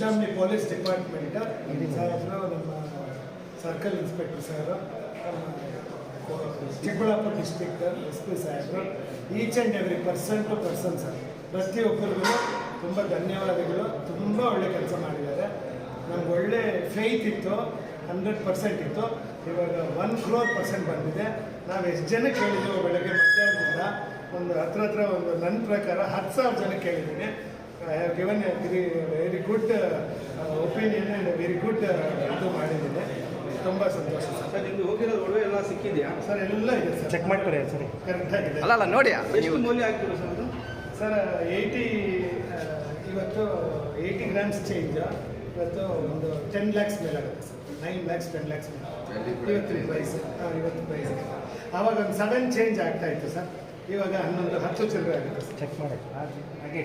Department ಸಾಹೇಬರು ನಮ್ಮ circle inspector sir Chikkaballapur district S P ಸಾಹೇಬರು each and every person to person sir. ಪ್ರತಿಯೊಬ್ಬರಿಗೂ ತುಂಬ ಧನ್ಯವಾದಗಳು. ತುಂಬ ಒಳ್ಳೆ ಕೆಲಸ ಮಾಡಿದ್ದಾರೆ. ನಮ್ಗೆ ಒಳ್ಳೆ ಫೇತ್ ಇತ್ತು ಹಂಡ್ರೆಡ್ ಪರ್ಸೆಂಟ್ ಇತ್ತು. ಇವಾಗ ಒನ್ ಕ್ರೋರ್ ಪರ್ಸೆಂಟ್ ಬಂದಿದೆ. ನಾವು ಎಷ್ಟು ಜನ ಕೇಳಿದ್ದೀವಿ ಬೆಳಗ್ಗೆ ಮಧ್ಯಾಹ್ನದಿಂದ, ಒಂದು ಹತ್ರ ಹತ್ರ ಒಂದು ನನ್ನ ಪ್ರಕಾರ ಹತ್ತು ಸಾವಿರ ಜನ ಕೇಳಿದ್ದೀನಿ. I have given a very very good opinion and very good ಇದು ಮಾಡಿದ್ದೀನಿ. ತುಂಬ ಸಂತೋಷ ಸರ್. ನಿಮ್ಗೆ ನಿಮ್ದು ಹೋಗಿರೋ ಒಡವೆ ಎಲ್ಲ ಸಿಕ್ಕಿದೆಯಾ? ಸರ್ ಎಲ್ಲ ಇದೆ ಸರ್. ಚೆಕ್ ಮಾಡ್ಕೊಡಿ ಸರಿ? ಕರೆಕ್ಟ್ ಆಗಿದೆ. ಅಲ್ಲ ಅಲ್ಲ ನೋಡಿ ಎಷ್ಟು ಮೌಲ್ಯ ಆಗ್ತಿರೋ ಸರ್ ಅದು? ಸರ್ ಏಯ್ಟಿ ಇವತ್ತು ಏಯ್ಟಿ ಗ್ರಾಮ್ಸ್ ಚೇಂಜ್ ಇವತ್ತು ಒಂದು ಟೆನ್ ಲ್ಯಾಕ್ಸ್ ಮೇಲೆ ಆಗುತ್ತೆ sir. Nine lakhs ten lakhs ಮೇಲೆ. ಇವತ್ತು ಪ್ರೈಸ್ ಹಾಂ ಇವತ್ತು ಪ್ರೈಸ್ ಆವಾಗ ಒಂದು ಸಡನ್ ಚೇಂಜ್ ಆಗ್ತಾ ಇತ್ತು ಸರ್. ಇವಾಗ ಹನ್ನೊಂದು ಹತ್ತು ಚಿಲ್ಲರೆ ಆಗುತ್ತೆ ಚೆಕ್ ಮಾಡಿ. ಹಾಗೆ.